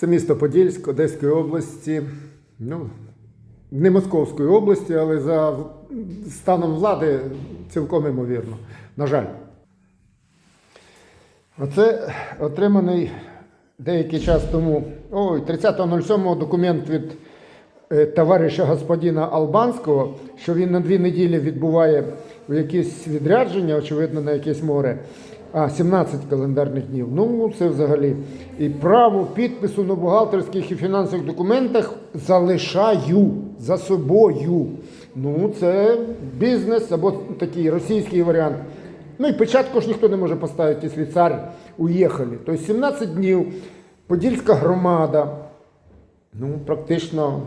Це місто Подільськ Одеської області. Ну, не Московської області, але за станом влади цілком імовірно. На жаль. Оце отриманий деякий час тому, ой, 30.07 документ від е, товариша господина Албанського, що він на дві неділі відбуває в якесь відрядження, очевидно, на якесь море. А, 17 календарних днів. Ну, це взагалі. І право підпису на бухгалтерських і фінансових документах залишаю за собою. Ну, це бізнес або такий російський варіант. Ну і печатку ж ніхто не може поставити, якщо цар уїхали. Тобто 17 днів Подільська громада, ну, практично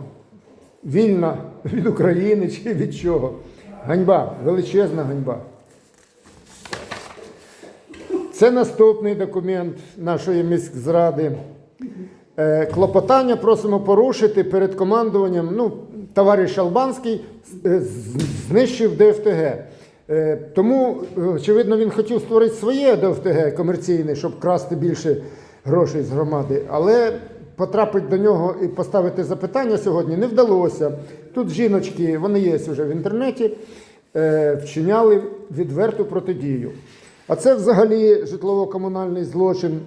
вільна від України чи від чого. Ганьба, величезна ганьба. Це наступний документ нашої міськзради. Е, Клопотання просимо порушити перед командуванням. Ну, товариш Албанський е, знищив ДФТГ. Е, Тому, очевидно, він хотів створити своє ДФТГ комерційне, щоб красти більше грошей з громади. Але потрапити до нього і поставити запитання сьогодні не вдалося. Тут жіночки, вони є вже в інтернеті, вчиняли відверту протидію. А це взагалі житлово-комунальний злочин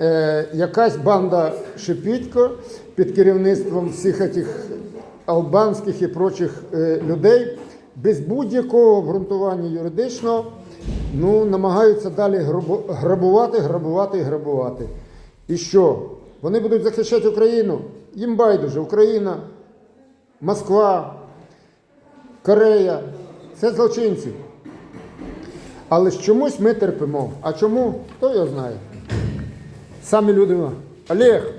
е, якась банда Шепітько під керівництвом всіх цих албанських і прочих е, людей без будь-якого обґрунтування юридичного ну, намагаються далі грабувати, грабувати і грабувати. І що? Вони будуть захищати Україну? Їм байдуже, Україна, Москва, Корея це злочинці. Але ж чомусь ми терпимо. А чому? Хто його знає. Самі люди. Олег,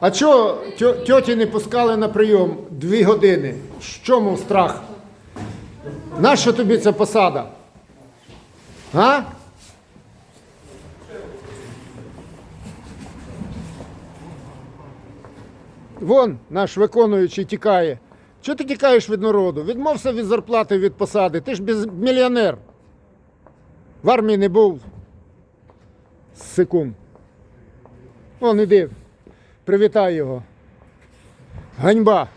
а чого тьо- тьоті не пускали на прийом дві години? В чому страх? Нащо тобі ця посада? А? Вон наш виконуючий тікає. Чого ти тікаєш від народу? Відмовся від зарплати від посади. Ти ж без мільйонер. В армії не був. Секунд. Вон іди. Привітай його. Ганьба.